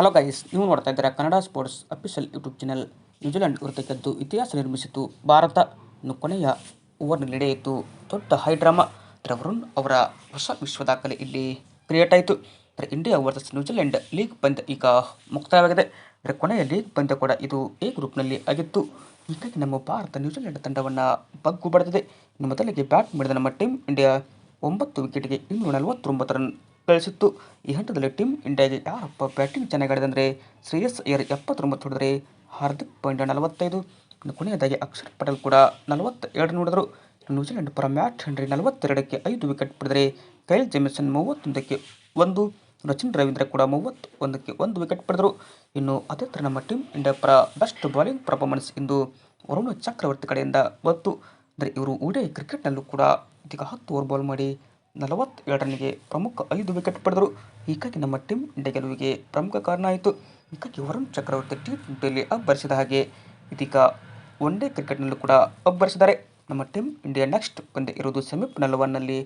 Hello guys ನೀವು ನೋಡ್ತಾ ಇದ್ದೀರಾ Kannada sports official YouTube channel New Zealand ಗೆದ್ದು ಇತಿಹಾಸ ನಿರ್ಮಿಸಿತು. ಭಾರತ ಕೊನೆಯ ಓವರ್ನಲ್ಲಿ ನಡೆಯಿತು. ದೊಡ್ಡ ಹೈ ಡ್ರಾಮಾ ಅಂದರೆ ವರುಣ್ ಅವರ ಹೊಸ ವಿಶ್ವ ದಾಖಲೆ ಇಲ್ಲಿ ಕ್ರಿಯೇಟ್ ಆಯಿತು. ಅಂದರೆ ಇಂಡಿಯಾ ವರ್ಸಸ್ ನ್ಯೂಜಿಲೆಂಡ್ ಲೀಗ್ ಪಂದ್ಯ ಈಗ ಮುಕ್ತಾಯವಾಗಿದೆ. ಅಂದರೆ ಕೊನೆಯ ಲೀಗ್ ಪಂದ್ಯ ಕೂಡ ಇದು ಎ ಗ್ರೂಪ್ನಲ್ಲಿ ಆಗಿತ್ತು. ಹೀಗಾಗಿ ನಮ್ಮ ಭಾರತ ನ್ಯೂಜಿಲೆಂಡ್ ತಂಡವನ್ನು ಬಗ್ಗು ಬಡಿದಿದೆ. ಮೊದಲಿಗೆ ಬ್ಯಾಟ್ ಮಾಡಿದ ನಮ್ಮ ಟೀಮ್ ಇಂಡಿಯಾ ಒಂಬತ್ತು ವಿಕೆಟ್ಗೆ ಇನ್ನೂರ ನಲವತ್ತೊಂಬತ್ತು ರನ್ ಗಳಿಸಿತ್ತು ಈ ಹಂತದಲ್ಲಿ ಟೀಮ್ ಇಂಡಿಯಾಗೆ ಯಾರಪ್ಪ ಬ್ಯಾಟಿಂಗ್ ಚೆನ್ನಾಗಿ ಆಡಿದೆ ಅಂದರೆ ಶ್ರೇಯಸ್ ಅಯ್ಯರ್ ಎಪ್ಪತ್ತೊಂಬತ್ತು ಹೊಡೆದರೆ ಹಾರ್ದಿಕ್ ಪಾಂಡ್ಯ ನಲವತ್ತೈದು. ಇನ್ನು ಕೊನೆಯದಾಗಿ ಅಕ್ಷರ್ ಪಟೇಲ್ ಕೂಡ ನಲವತ್ತೆರಡು ನೋಡಿದರು. ನ್ಯೂಜಿಲೆಂಡ್ ಪರ ಮ್ಯಾಟ್ ಹೆನ್ರಿ ನಲವತ್ತೆರಡಕ್ಕೆ ಐದು ವಿಕೆಟ್ ಪಡೆದರೆ ಕೈಲ್ ಜೆಮಿಸನ್ ಮೂವತ್ತೊಂದಕ್ಕೆ ಒಂದು. ರಚಿನ್ ರವೀಂದ್ರ ಕೂಡ ಮೂವತ್ತು ಒಂದಕ್ಕೆ ಒಂದು ವಿಕೆಟ್ ಪಡೆದರು. ಇನ್ನು ಅದೇ ಥರ ನಮ್ಮ ಟೀಮ್ ಇಂಡಿಯಾ ಪರ ಬೆಸ್ಟ್ ಬೌಲಿಂಗ್ ಪರ್ಫಾರ್ಮೆನ್ಸ್ ಇಂದು ವರುಣ ಚಕ್ರವರ್ತಿ ಕಡೆಯಿಂದ ಬಂತು. ಅಂದರೆ ಇವರು ಉಡೇ ಕ್ರಿಕೆಟ್ನಲ್ಲೂ ಕೂಡ ಇದೀಗ ಹತ್ತು ಓವರ್ ಬಾಲ್ ಮಾಡಿ ನಲವತ್ತೇಳು ರನ್ನಿಗೆ ಪ್ರಮುಖ ಐದು ವಿಕೆಟ್ ಪಡೆದರು. ಹೀಗಾಗಿ ನಮ್ಮ ಟೀಮ್ ಇಂಡಿಯಾ ಗೆಲುವಿಗೆ ಪ್ರಮುಖ ಕಾರಣ ಆಯಿತು. ಹೀಗಾಗಿ ವರುಣ್ ಚಕ್ರವರ್ತಿ ಟಿ ಟ್ವೆಂಟಿಯಲ್ಲಿ ಅಬ್ಬರಿಸಿದ ಹಾಗೆ ಇದೀಗ ಒನ್ ಡೇ ಕ್ರಿಕೆಟ್ನಲ್ಲೂ ಕೂಡ ಅಬ್ಬರಿಸಿದ್ದಾರೆ. ನಮ್ಮ ಟೀಮ್ ಇಂಡಿಯಾ ನೆಕ್ಸ್ಟ್ ಪಂದ್ಯ ಇರುವುದು ಸೆಮಿಫೈನಲ್ ಒನ್ನಲ್ಲಿ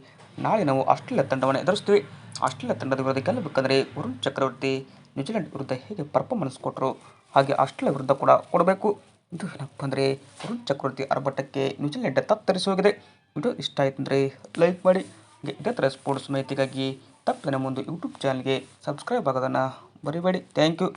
ನಾಳೆ ನಾವು ಆಸ್ಟ್ರೇಲಿಯಾ ತಂಡವನ್ನು ಎದುರಿಸ್ತೀವಿ. ಆಸ್ಟ್ರೇಲಿಯಾ ತಂಡದ ವಿರುದ್ಧ ಗೆಲ್ಲಬೇಕೆಂದರೆ ವರುಣ್ ಚಕ್ರವರ್ತಿ ನ್ಯೂಜಿಲೆಂಡ್ ವಿರುದ್ಧ ಹೇಗೆ ಪರ್ಫಾರ್ಮೆನ್ಸ್ ಕೊಟ್ಟರು ಹಾಗೆ ಆಸ್ಟ್ರೇಲಿಯಾ ವಿರುದ್ಧ ಕೂಡ ಕೊಡಬೇಕು. ಇದು ಏನಪ್ಪ ಅಂದರೆ ವರುಣ್ ಚಕ್ರವರ್ತಿ ಅರ್ಭಟಕ್ಕೆ ನ್ಯೂಜಿಲೆಂಡ್ ತತ್ತರಿಸಿ ಹೋಗಿದೆ. ವಿಡಿಯೋ ಇಷ್ಟ ಆಯ್ತು ಅಂದರೆ ಲೈಕ್ ಮಾಡಿ. ಥರ ಸ್ಪೋರ್ಟ್ಸ್ ಮಾಹಿತಿಗಾಗಿ ತಪ್ಪದೆ ಒಂದು ಯೂಟ್ಯೂಬ್ ಚಾನಲ್ಗೆ ಸಬ್ಸ್ಕ್ರೈಬ್ ಆಗೋದನ್ನು ಮರಿಬೇಡಿ. Thank you